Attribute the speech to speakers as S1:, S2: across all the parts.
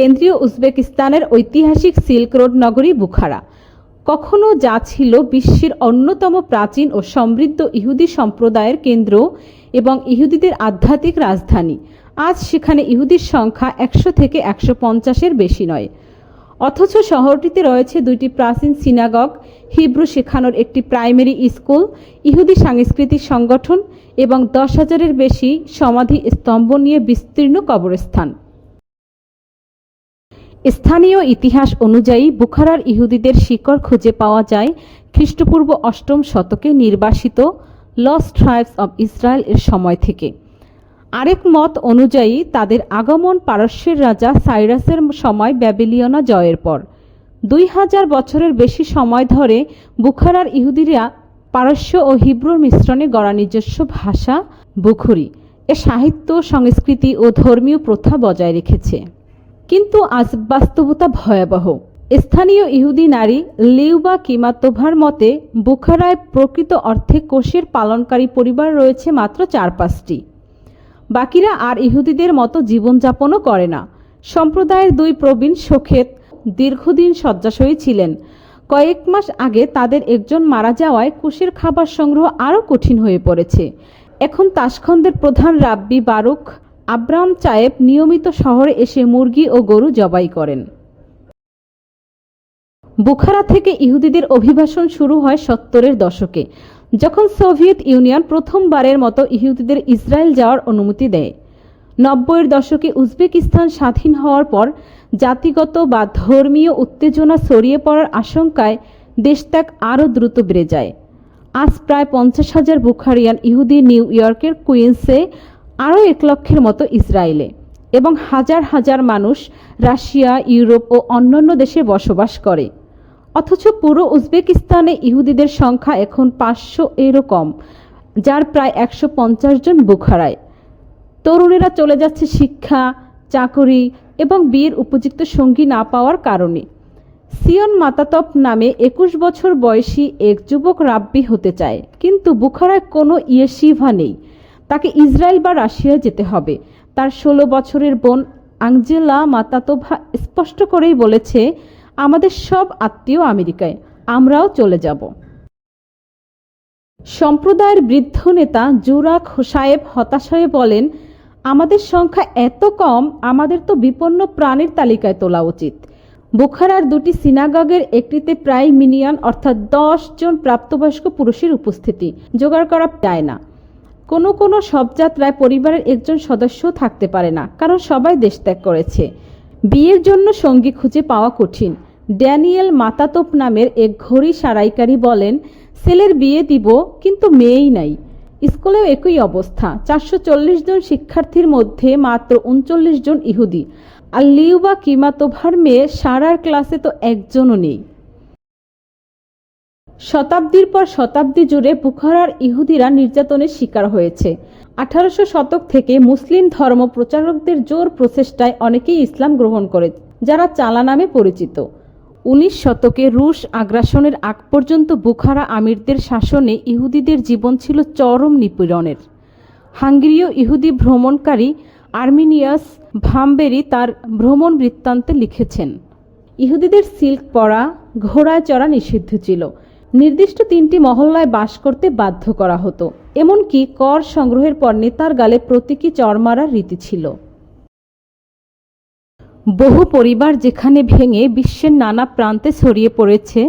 S1: কেন্দ্রীয় উজবেকিস্তানের ঐতিহাসিক silk road নগরী বুখারা। কখনো যা ছিল বিশ্বের অন্যতম প্রাচীন ও সমৃদ্ধ ইহুদি সম্প্রদায়ের কেন্দ্র এবং ইহুদিদের আধ্যাত্মিক রাজধানী। আজ সেখানে ইহুদির সংখ্যা একশো থেকে একশো পঞ্চাশের বেশি নয়। অথচ শহরটিতে রয়েছে দুইটি প্রাচীন সিনাগগ, হিব্রু শেখানোর একটি প্রাইমারি স্কুল, ইহুদি সাংস্কৃতিক সংগঠন এবং দশ হাজারের বেশি সমাধি স্তম্ভ নিয়ে বিস্তীর্ণ কবরস্থান। স্থানীয় ইতিহাস অনুযায়ী বুখারার ইহুদিদের শিকড় খুঁজে পাওয়া যায় খ্রিস্টপূর্ব অষ্টম শতকে নির্বাসিত লস ট্রাইবস অব ইসরায়েল এর সময় থেকে। আরেক মত অনুযায়ী তাদের আগমন পারস্যের রাজা সাইরাসের সময় ব্যাবিলিয়না জয়ের পর। দুই হাজার বছরের বেশি সময় ধরে বুখারার ইহুদিরা পারস্য ও হিব্রুর মিশ্রণে গড়া নিজস্ব ভাষা বুখুরি। এ সাহিত্য, সংস্কৃতি ও ধর্মীয় প্রথা বজায় রেখেছে। কিন্তু আজ বাস্তবতা ভয়াবহ। স্থানীয় ইহুদি নারী লিউবা কিমাতোভার মতে, বুখারায় প্রকৃত অর্থে কোষের পালনকারী পরিবার রয়েছে মাত্র চার পাঁচটি বাকিরা আর ইহুদিদের মতো জীবনযাপনও করে না। সম্প্রদায়ের দুই প্রবীণ শোকেত দীর্ঘদিন শয্যাশয়ী ছিলেন। কয়েক মাস আগে তাদের একজন মারা যাওয়ায় কুশের খাবার সংগ্রহ আরও কঠিন হয়ে পড়েছে। এখন তাসখন্দের প্রধান রাব্বি বারুক আব্রাম চায়েব নিয়মিত শহরে এসে মুরগি ও গরু জবাই করেন। বুখারা থেকে ইহুদিদের অভিবাসন শুরু হয় সত্তরের দশকে, যখন সোভিয়েত ইউনিয়ন প্রথমবারের মতো ইহুদিদের ইসরায়েল যাওয়ার অনুমতি দেয়। নব্বইয়ের দশকে উজবেকিস্তান স্বাধীন হওয়ার পর জাতিগত বা ধর্মীয় উত্তেজনা ছড়িয়ে পড়ার আশঙ্কায় দেশত্যাগ আরও দ্রুত বেড়ে যায়। আজ প্রায় পঞ্চাশ হাজার বুখারিয়ান ইহুদি নিউ ইয়র্কের কুইন্সে আরও এক লক্ষের মতো ইসরায়েলে। এবং হাজার হাজার মানুষ রাশিয়া, ইউরোপ ও অন্যান্য দেশে বসবাস করে। অথচ পুরো উজবেকিস্তানে ইহুদিদের সংখ্যা এখন পাঁচশো এরও কম, যার প্রায় একশো পঞ্চাশ জন বুখারায়। তরুণেরা চলে যাচ্ছে শিক্ষা, চাকরি এবং বিয়ের উপযুক্ত সঙ্গী না পাওয়ার কারণে। সিয়ন মাতাতপ নামে একুশ বছর বয়সী এক যুবক রাব্বি হতে চায়, কিন্তু বুখারায় কোনো ইয়েশিভা নেই। তাকে ইসরায়েল বা রাশিয়া যেতে হবে। তার ষোলো বছরের বোন আঞ্জেলা মাতাতোভা স্পষ্ট করেই বলেছে, আমাদের সব আত্মীয় আমেরিকায়, আমরাও চলে যাব। সম্প্রদায়ের বৃদ্ধ নেতা জুরাক হোসায়েব হতাশ হয়ে বলেন, আমাদের সংখ্যা এত কম, আমাদের তো বিপন্ন প্রাণীর তালিকায় তোলা উচিত। বুখারার দুটি সিনাগগের একটিতে প্রায় মিনিয়ন অর্থাৎ দশ জন প্রাপ্তবয়স্ক পুরুষের উপস্থিতি। জোগাড় করা যায় না। কোনো কোনো শবযাত্রায় পরিবারের একজন সদস্য থাকতে পারে না, কারণ সবাই দেশ ত্যাগ করেছে। বিয়ের জন্য সঙ্গী খুঁজে পাওয়া কঠিন। ড্যানিয়েল মাতাতোপ নামের এক ঘড়ি সারাইকারী বলেন, ছেলের বিয়ে দিব, কিন্তু মেয়েই নাই। স্কুলেও একই অবস্থা। চারশো চল্লিশ জন শিক্ষার্থীর মধ্যে মাত্র উনচল্লিশ জন ইহুদি। আর লিউবা কিমাতোভার মেয়ে সারার ক্লাসে তো একজনও নেই। শতাব্দীর পর শতাব্দী জুড়ে বুখারার ইহুদিরা নির্যাতনের শিকার হয়েছে। আঠারোশো শতক থেকে মুসলিম ধর্ম প্রচারকদের জোর প্রচেষ্টায় অনেকেই ইসলাম গ্রহণ করে, যারা চালা নামে পরিচিত। উনিশ শতকে রুশ আগ্রাসনের আগ পর্যন্ত বুখারা আমিরদের শাসনে ইহুদিদের জীবন ছিল চরম নিপীড়নের। হাঙ্গেরীয় ইহুদি ভ্রমণকারী আর্মিনিয়াস ভামবেরি তার ভ্রমণ বৃত্তান্তে লিখেছেন, ইহুদিদের সিল্ক পরা, ঘোড়ায় চড়া নিষিদ্ধ ছিল। নির্দিষ্ট তিনটি মহল্লায় বাস করতে বাধ্য করা হতো। এমনকি কর সংগ্রহের পর নেতার গালে প্রতীকী চর মারার রীতি ছিল। বহু পরিবার যেখানে ভেঙে বিশ্বের নানা প্রান্তে ছড়িয়ে পড়েছে,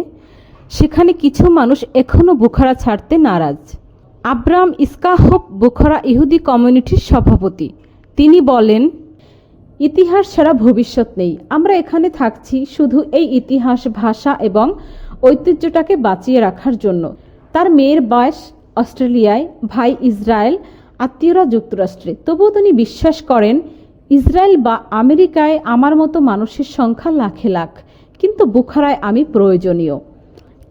S1: সেখানে কিছু মানুষ এখনও বুখারা ছাড়তে নারাজ। আব্রাম ইস্কাহব বুখারা ইহুদি কমিউনিটির সভাপতি। তিনি বলেন, ইতিহাস ছাড়া ভবিষ্যৎ নেই। আমরা এখানে থাকছি শুধু এই ইতিহাস, ভাষা এবং ঐতিহ্যটাকে বাঁচিয়ে রাখার জন্য। তার মেয়ের বয়স অস্ট্রেলিয়ায়, ভাই ইসরায়েল, আত্মীয়রা যুক্তরাষ্ট্রে। তবুও তিনি বিশ্বাস করেন, ইসরায়েল বা আমেরিকায় আমার মতো মানুষের সংখ্যা লাখে লাখ। কিন্তু বুখারায় আমি প্রয়োজনীয়।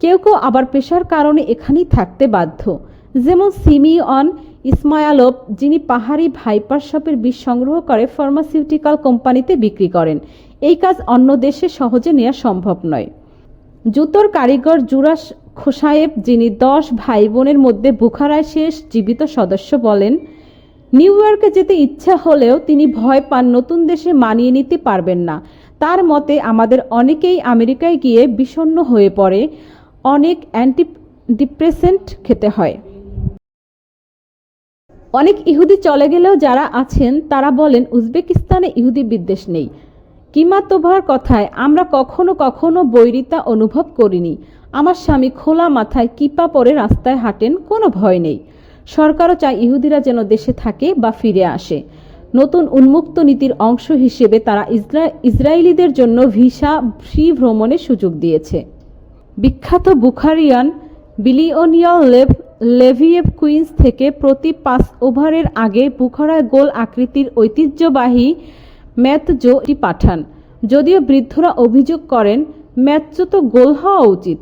S1: কেউ কেউ আবার পেশার কারণে এখানেই থাকতে বাধ্য। যেমন সিমিয়ন ইসমায়ালভ, যিনি পাহাড়ি ভাইপার শপের বিষ সংগ্রহ করে ফার্মাসিউটিক্যাল কোম্পানিতে বিক্রি করেন। এই কাজ অন্য দেশে সহজে নেওয়া সম্ভব নয়। জুতোর কারিগর জুরাস খোসায়েব, যিনি দশ ভাই বোনের মধ্যে বুখারায় শেষ জীবিত সদস্য বলেন, নিউ ইয়র্কে যেতে ইচ্ছা হলেও তিনি ভয় পান নতুন দেশে মানিয়ে নিতে পারবেন না। তার মতে, আমাদের অনেকেই আমেরিকায় গিয়ে বিষণ্ণ হয়ে পড়ে, অনেক অ্যান্টি ডিপ্রেসেন্ট খেতে হয়। অনেক ইহুদি চলে গেলেও যারা আছেন, তারা বলেন, উজবেকিস্তানে ইহুদি বিদ্বেষ নেই। কিমাতোভার কথায়, আমরা কখনো কখনো বৈরিতা অনুভব করিনি। আমার স্বামী খোলা মাথায় কিপা পরে রাস্তায় হাঁটেন, কোনো ভয় নেই। সরকারও চায় ইহুদিরা যেন দেশে থাকে বা ফিরে আসে। নতুন উন্মুক্ত নীতির অংশ হিসেবে তারা ইসরায়েলিদের জন্য ভিসা ফ্রি ভ্রমণের সুযোগ দিয়েছে। বিখ্যাত বুখারিয়ান বিলিওনিয়াল লেভ, লেভিয়েভ কুইন্স থেকে প্রতি পাঁচ ওভারের আগে বুখারায় গোল আকৃতির ঐতিহ্যবাহী ম্যাথজোটি পাঠান। যদিও বৃদ্ধরা অভিযোগ করেন ম্যাচজো তো গোল হওয়া উচিত।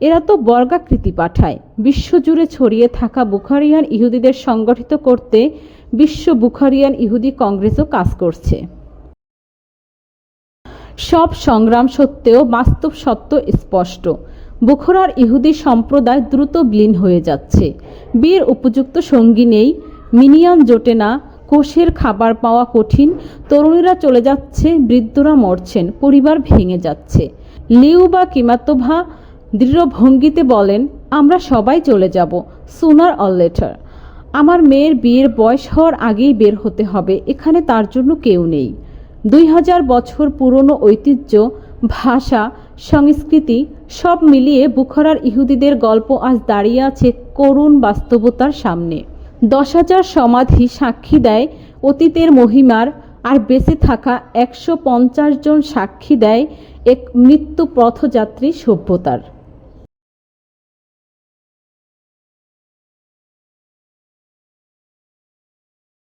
S1: এরা তো বর্গাকৃতি পাঠায়। বিশ্বজুড়ে ছড়িয়ে থাকা বুখারিয়ান ইহুদিদের সংগঠিত করতে বিশ্ব বুখারিয়ান ইহুদি কংগ্রেসও কাজ করছে। সব সংগ্রাম সত্ত্বেও বাস্তব সত্য স্পষ্ট। বুখরার ইহুদি সম্প্রদায় দ্রুত বিলীন হয়ে যাচ্ছে। বীর উপযুক্ত সঙ্গী নেই, মিনিয়ান জোটে না কোষের খাবার পাওয়া কঠিন। তরুণীরা চলে যাচ্ছে, বৃদ্ধরা মরছেন, পরিবার ভেঙে যাচ্ছে। লিউ বা কিমাতোভা দৃঢ় ভঙ্গিতে বলেন, আমরা সবাই চলে যাব, সুনার অল লেটার। আমার মেয়ের বিয়ের বয়স হওয়ার আগেই বের হতে হবে, এখানে তার জন্য কেউ নেই। দুই হাজার বছর পুরনো ঐতিহ্য, ভাষা, সংস্কৃতি সব মিলিয়ে বুখরার ইহুদিদের গল্প আজ দাঁড়িয়ে আছে করুণ বাস্তবতার সামনে। দশ হাজার সমাধি সাক্ষী দেয় অতীতের মহিমার, আর বেঁচে থাকা একশো পঞ্চাশ জন সাক্ষী দেয় এক মৃত্যু পথযাত্রী সভ্যতার।